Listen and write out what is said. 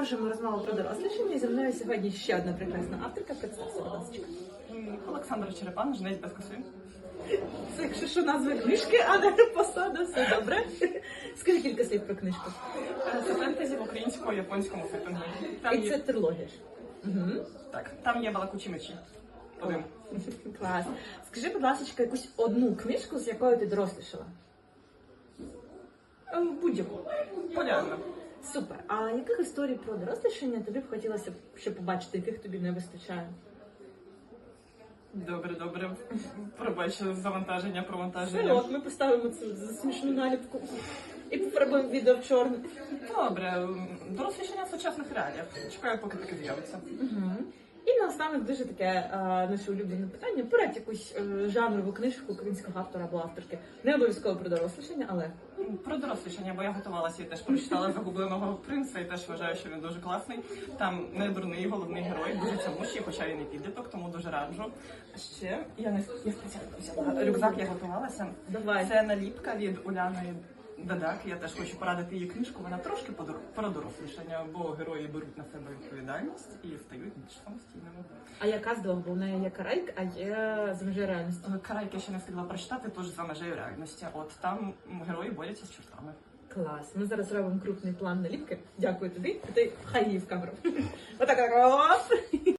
продовжуємо розмову про дорослішання. Зі мною сьогодні ще одна прекрасна авторка. Представся, будь ласка. М, Олександр Черепан, жнець без коси. Це якщо що назва книжки, а не посада, все добре. Скажи кілька слів про книжку. Е, Це фентезі в українсько-японському сеттингу. І це є, трилогія. Угу. так, там є балакучі мечі. Один. Клас. Скажи, будь ласка, якусь одну книжку, з якою ти дорослішала. Ем, Будь-яку. Полярно. Супер. А яких історій про дорослішання тобі б хотілося ще побачити, яких тобі не вистачає? Добре, добре. Пробачу завантаження, провантаження. от ми поставимо цю за смішну наліпку і пофарбуємо відео в чорне. Добре, дорослішання в сучасних реаліях. Чекаю, поки таке з'явиться. Угу. І наостанок дуже таке е, наше улюблене питання. Порадь якусь е, жанрову книжку українського автора або авторки. Не обов'язково про дорослішання, але Про дорослішання, бо я готувалася і теж прочитала загубленого принца і теж вважаю, що він дуже класний. Там не дурний головний герой, дуже цямущий, хоча він і підліток, тому дуже раджу. Ще я не я спеціально взяла рюкзак, я готувалася. давай. Це наліпка від Уляни Дадак. Я теж хочу порадити її книжку. Вона трошки про дорослішання, бо герої беруть на себе відповідальність і стають більш самостійними. А яка з двох? Бо в неї є карайк, а є за межі реальності. Е, Карайки ще не встигла прочитати, тож за межею реальності. От там герої борються з чортами. Клас. Ми зараз робимо крупний план наліпки. Дякую тобі. Ти хай її в камеру. Отака раз.